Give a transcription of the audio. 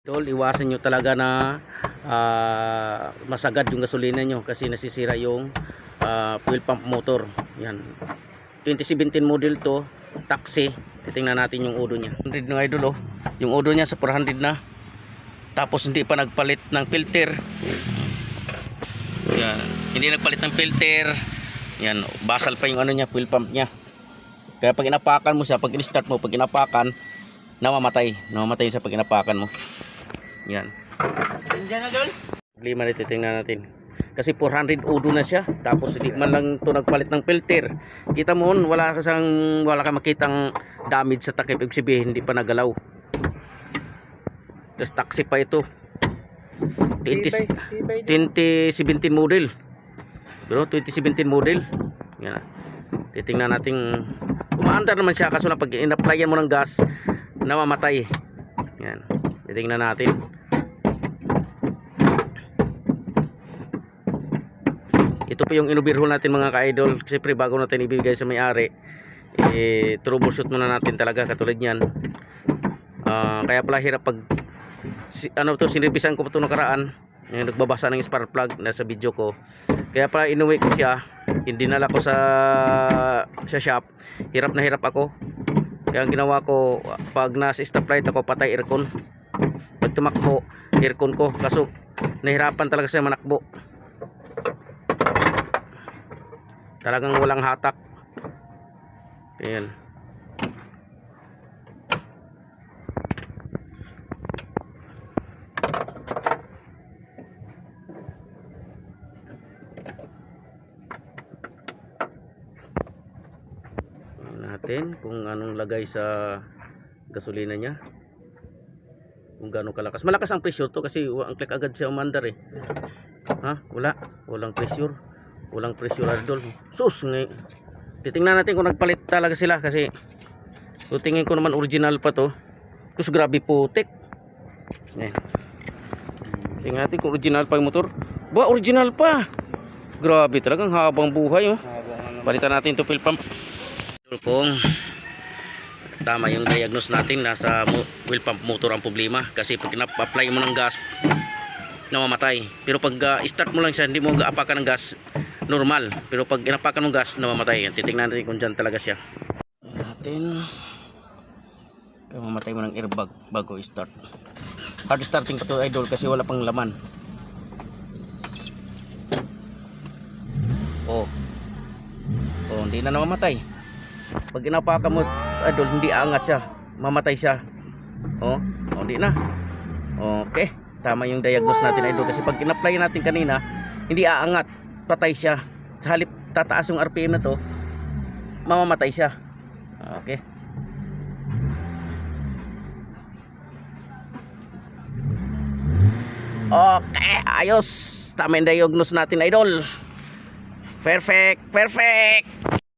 Tol, iwasan nyo talaga na ah, masagad yung gasolina nyo kasi nasisira yung ah, fuel pump motor. Yan. 2017 model to, taxi. Titingnan natin yung odo niya. 100 ng idol oh. Yung odo niya sa 400 na. Tapos hindi pa nagpalit ng filter. Yan. Hindi nagpalit ng filter. Yan, basal pa yung ano niya, fuel pump niya. Kaya pag inapakan mo siya, pag in-start mo, pag inapakan, namamatay. Namamatay sa pag inapakan mo. Yan. Diyan na dol. Lima na titingnan natin. Kasi 400 udo na siya. Tapos hindi man lang to nagpalit ng filter. Kita mo, wala ka sang wala ka makitang damage sa takip. Ibig sabihin, hindi pa nagalaw. Tapos taxi pa ito. 20, 2017 model. Pero 2017 model. Yan. na. Titingnan natin. Umaandar naman siya kaso lang pag in-applyan mo ng gas, namamatay. Yan. Titingnan natin. Ito po yung inubirhol natin mga ka-idol. Siyempre bago natin ibigay sa may-ari, eh, troubleshoot muna natin talaga katulad yan. Ah, kaya pala hirap pag si, ano to sinibisan ko pa ito nakaraan. Yung nagbabasa ng spark plug nasa video ko. Kaya pala inuwi ko siya. Hindi nala ko sa sa shop. Hirap na hirap ako. Kaya ang ginawa ko pag nasa stoplight ako patay aircon. Pag tumakbo aircon ko. Kaso nahirapan talaga siya manakbo talagang walang hatak. Ayan. Natin kung anong lagay sa gasolina niya. Kung gaano kalakas. Malakas ang pressure to kasi ang click agad siya umandar eh. Ha? Wala. Walang pressure walang pressure idol sus ngay titingnan natin kung nagpalit talaga sila kasi so tingin ko naman original pa to. Sus grabe putik. Eh. tingnan natin kung original pa yung motor. Ba original pa. Grabe talagang habang buhay oh. Palitan natin to fuel pump. Kung tama yung diagnose natin nasa wheel pump motor ang problema kasi pag ina-apply mo ng gas namamatay. Pero pag ah, start mo lang siya hindi mo apakan ng gas normal. Pero pag inapakan ng gas namamatay. Titingnan natin kung dyan talaga siya. Natin. Kaya mamatay mo ng airbag bago i-start. Hard starting pa to idol kasi wala pang laman. Oh. Oh hindi na namamatay. Pag inapakan mo idol hindi aangat siya. Mamatay siya. Oh, oh hindi na. Okay tama yung diagnose natin idol kasi pag in-apply natin kanina hindi aangat patay siya. Sa halip tataas yung RPM na to mamamatay siya. Okay. Okay ayos. Tama yung diagnose natin idol. Perfect perfect